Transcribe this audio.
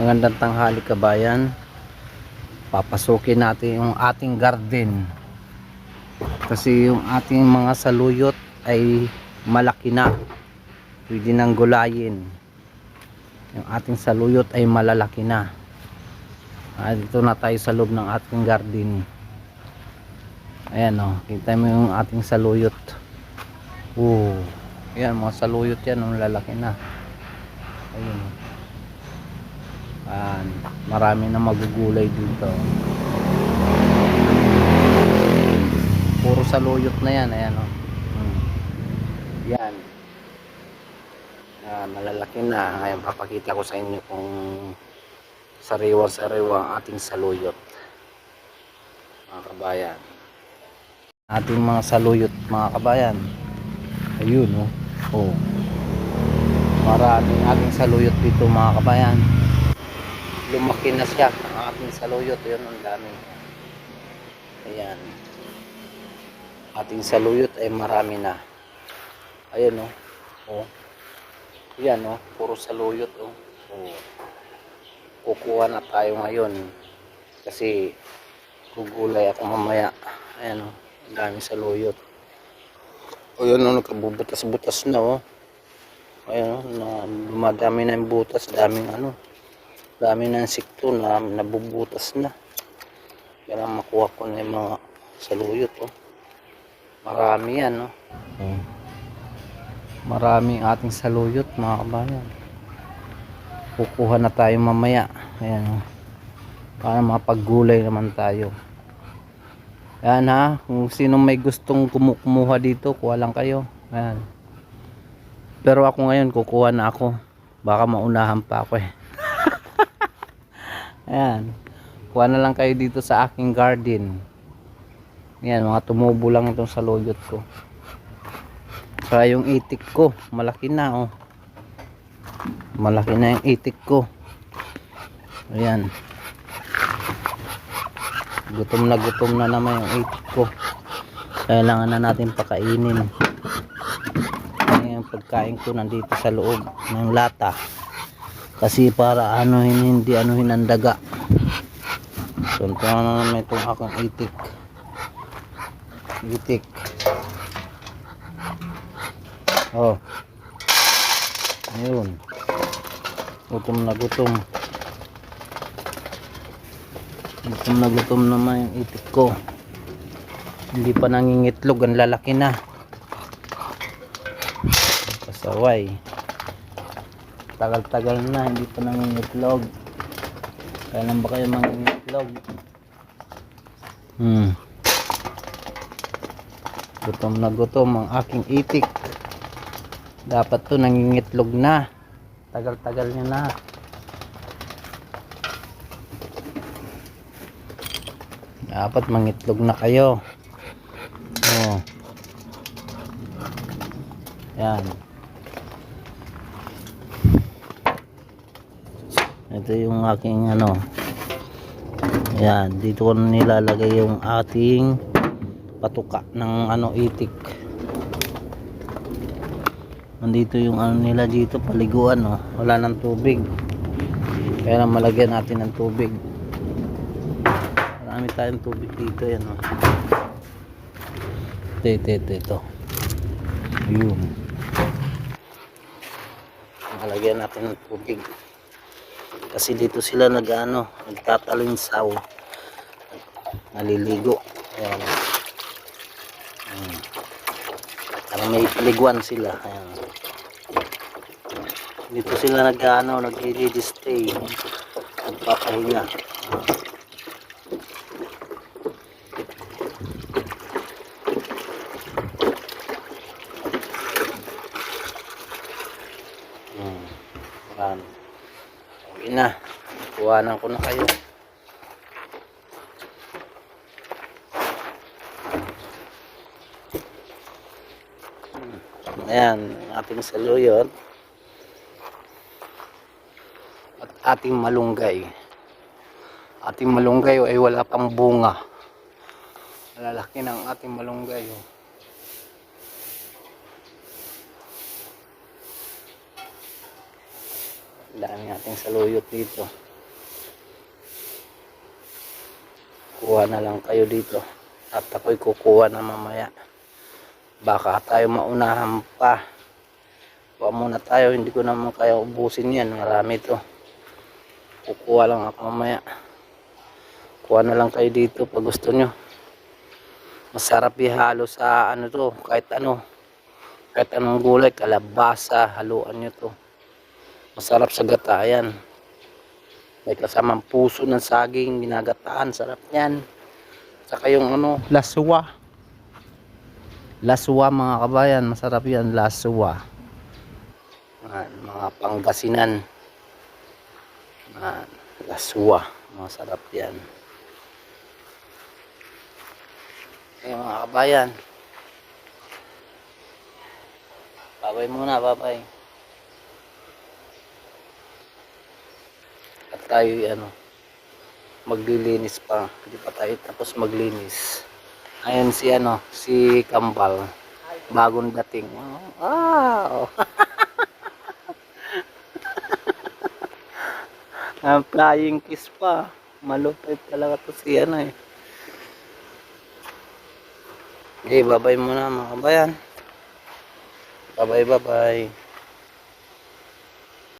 Magandang tanghali kabayan. Papasukin natin yung ating garden. Kasi yung ating mga saluyot ay malaki na. Pwede nang gulayin. Yung ating saluyot ay malalaki na. Ah, dito na tayo sa loob ng ating garden. Ayan o, kita mo yung ating saluyot. Oo. Ayan, mga saluyot yan, ang lalaki na. Ayun. Ayan, marami na magugulay dito. Puro saluyot na yan, ayan o. Hmm. Yan. Ah, malalaki na. Ngayon, papakita ko sa inyo kung sariwa-sariwa ang ating saluyot. Mga kabayan. Ating mga saluyot, mga kabayan. Ayun, oh. Oh. Maraming ating saluyot dito, mga kabayan. Lumaki na siya ang ating saluyot. Ayun, ang dami. Ayan. Ating saluyot ay marami na. Ayun, oh. Oh. Yan, oh. Puro saluyot, oh. Oh. Kukuha na tayo ngayon. Kasi gugulay ako mamaya. Ayan, oh. Ang dami saluyot. O yun, oh, nagkabubutas-butas na, oh. Ayan, oh, na, dumadami na yung butas. Daming ano. Dami na insekto na nabubutas na. Kaya makuha ko na yung mga saluyot, oh. Marami yan, oh. oh. Marami ang ating saluyot, mga kabayan. Kukuha na tayo mamaya. Ayan, oh. Para mapaggulay naman tayo. Ayan ha, kung sino may gustong kumu- kumuha dito, kuha lang kayo. Ayan. Pero ako ngayon, kukuha na ako. Baka maunahan pa ako eh. Ayan. Kuha na lang kayo dito sa aking garden. Ayan, mga tumubo lang itong saluyot ko. Saka yung itik ko, malaki na oh. Malaki na yung itik ko. Ayan. Gutom na gutom na naman yung itik ko. Kailangan na natin pakainin. Ayan yung pagkain ko nandito sa loob ng lata. Kasi para ano hindi ano ang daga. So ito na naman itong akong itik. Itik. Oh. Ayun. Gutom na gutom. Gutom na gutom naman yung itik ko. Hindi pa nangingitlog. Ang lalaki na. Pasaway. Tagal-tagal na. Hindi pa nangingitlog. Kailan ba kayo mangingitlog? Hmm. Gutom na gutom ang aking itik. Dapat to nangingitlog na. Tagal-tagal niya na. Dapat mangitlog na kayo. Oh. Yan. Ito yung aking ano. Yan, dito ko nilalagay yung ating patuka ng ano itik. Nandito yung ano nila dito, paliguan oh. Wala ng tubig. Kaya lang malagyan natin ng tubig. Marami tayong tubig dito yan oh. Ito, ito, ito, ito. Ayun. Malagyan natin ng tubig. Kasi dito sila nag ano, nagtatalinsaw. Naliligo. Ayan. Ayan. Parang may paliguan sila. Ayan. Dito sila nag ano, nag-stay. Nagpapahinga. Hmm. Ayan. Uwi na. Kuhanan ko na kayo. Ayan, ating saluyot. At ating malunggay. Ating malunggay ay wala pang bunga. Malalaki ng ating malunggay. oh. dami ating saluyot dito. Kuha na lang kayo dito. At ako'y kukuha na mamaya. Baka tayo maunahan pa. Kuha muna tayo. Hindi ko naman kaya ubusin yan. Marami to. Kukuha lang ako mamaya. Kuha na lang kayo dito pag gusto nyo. Masarap ihalo sa ano to. Kahit ano. Kahit anong gulay kalabasa haluan nyo to masarap sa gatayan. May kasamang puso ng saging ginagataan sarap yan saka yung ano laswa. Laswa mga kabayan masarap yan laswa. Yan, mga panggasinan Yan, laswa masarap yan. Eh mga kabayan. Babay muna babay tayo ano maglilinis pa. Hindi pa tayo tapos maglinis. Ayun si ano si Kambal. Bagong dating. Wow! Ang flying kiss pa. Malupit talaga to si ano eh. Okay babay muna mga kabayan. Babay babay